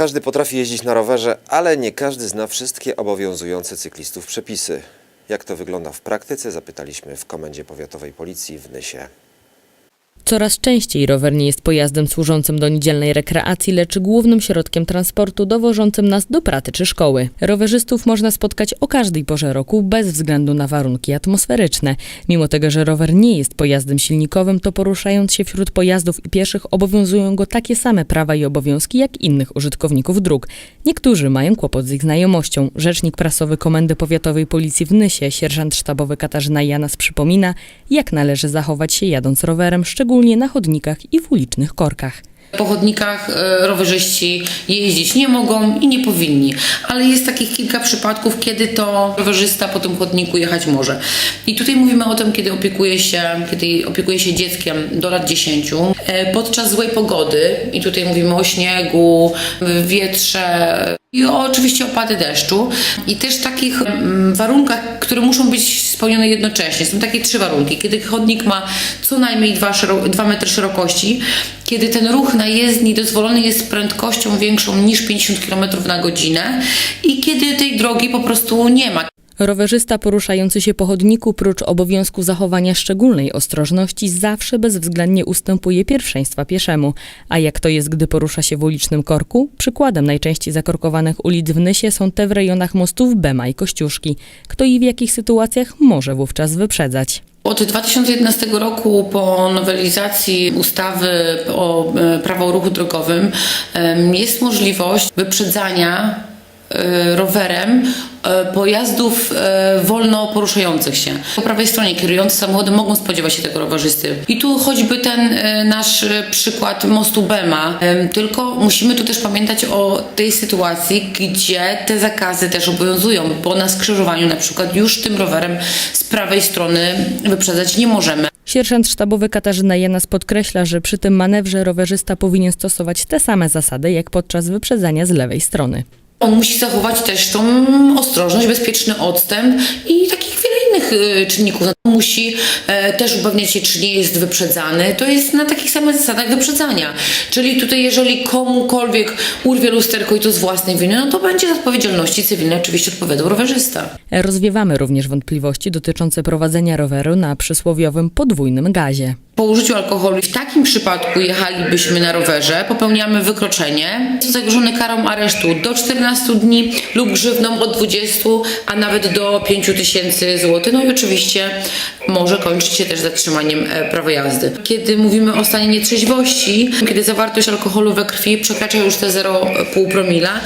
Każdy potrafi jeździć na rowerze, ale nie każdy zna wszystkie obowiązujące cyklistów przepisy. Jak to wygląda w praktyce, zapytaliśmy w Komendzie Powiatowej Policji w Nysie. Coraz częściej rower nie jest pojazdem służącym do niedzielnej rekreacji, lecz głównym środkiem transportu dowożącym nas do pracy czy szkoły. Rowerzystów można spotkać o każdej porze roku, bez względu na warunki atmosferyczne. Mimo tego, że rower nie jest pojazdem silnikowym, to poruszając się wśród pojazdów i pieszych obowiązują go takie same prawa i obowiązki jak innych użytkowników dróg. Niektórzy mają kłopot z ich znajomością. Rzecznik prasowy Komendy Powiatowej Policji w Nysie, sierżant sztabowy Katarzyna Janas przypomina, jak należy zachować się jadąc rowerem, szczególnie na chodnikach i w ulicznych korkach. Po chodnikach e, rowerzyści jeździć nie mogą i nie powinni, ale jest takich kilka przypadków, kiedy to rowerzysta po tym chodniku jechać może. I tutaj mówimy o tym, kiedy opiekuje się, kiedy opiekuje się dzieckiem do lat 10, e, podczas złej pogody, i tutaj mówimy o śniegu, wietrze, i oczywiście opady deszczu i też takich mm, warunkach, które muszą być spełnione jednocześnie. Są takie trzy warunki. Kiedy chodnik ma co najmniej 2 metry szerokości, kiedy ten ruch na jezdni dozwolony jest z prędkością większą niż 50 km na godzinę i kiedy tej drogi po prostu nie ma. Rowerzysta poruszający się po chodniku, prócz obowiązku zachowania szczególnej ostrożności, zawsze bezwzględnie ustępuje pierwszeństwa pieszemu. A jak to jest, gdy porusza się w ulicznym korku? Przykładem najczęściej zakorkowanych ulic w Nysie są te w rejonach mostów Bema i Kościuszki. Kto i w jakich sytuacjach może wówczas wyprzedzać? Od 2011 roku po nowelizacji ustawy o e, prawo o ruchu drogowym jest możliwość wyprzedzania rowerem e, pojazdów e, wolno poruszających się. Po prawej stronie kierujący samochodem mogą spodziewać się tego rowerzysty. I tu choćby ten e, nasz e, przykład mostu Bema. Em, Tylko musimy tu też pamiętać o tej sytuacji, gdzie te zakazy też obowiązują, bo na skrzyżowaniu na przykład już tym rowerem z prawej strony wyprzedzać nie możemy. Sierżant sztabowy Katarzyna Janas podkreśla, że przy tym manewrze rowerzysta powinien stosować te same zasady, jak podczas wyprzedzania z lewej strony. On musi zachować też tą ostrożność, bezpieczny odstęp i takich wiele innych y, czynników. Musi e, też upewniać się, czy nie jest wyprzedzany. To jest na takich samych zasadach wyprzedzania. Czyli tutaj, jeżeli komukolwiek urwie lusterko i to z własnej winy, no to będzie z odpowiedzialności cywilnej oczywiście odpowiadał rowerzysta. Rozwiewamy również wątpliwości dotyczące prowadzenia roweru na przysłowiowym podwójnym gazie. Po użyciu alkoholu w takim przypadku jechalibyśmy na rowerze, popełniamy wykroczenie, jest zagrożony karą aresztu do 14 dni lub grzywną od 20, a nawet do 5 tysięcy złotych. No i oczywiście może kończyć się też zatrzymaniem e, prawa jazdy. Kiedy mówimy o stanie nietrzeźwości, kiedy zawartość alkoholu we krwi przekracza już te 0,5 promila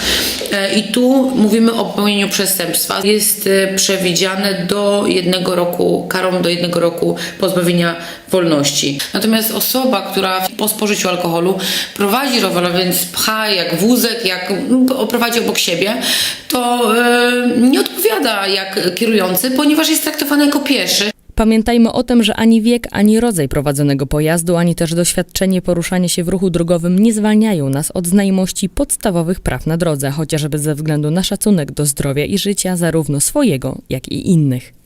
e, i tu mówimy o popełnieniu przestępstwa. Jest e, przewidziane do jednego roku, karą do jednego roku pozbawienia wolności. Natomiast osoba, która po spożyciu alkoholu prowadzi rower, więc pcha jak wózek, jak prowadzi obok siebie, to e, nie odpowiada jak kierujący, ponieważ jest traktowany jako pieszy. Pamiętajmy o tym, że ani wiek, ani rodzaj prowadzonego pojazdu, ani też doświadczenie poruszania się w ruchu drogowym nie zwalniają nas od znajomości podstawowych praw na drodze, chociażby ze względu na szacunek do zdrowia i życia zarówno swojego, jak i innych.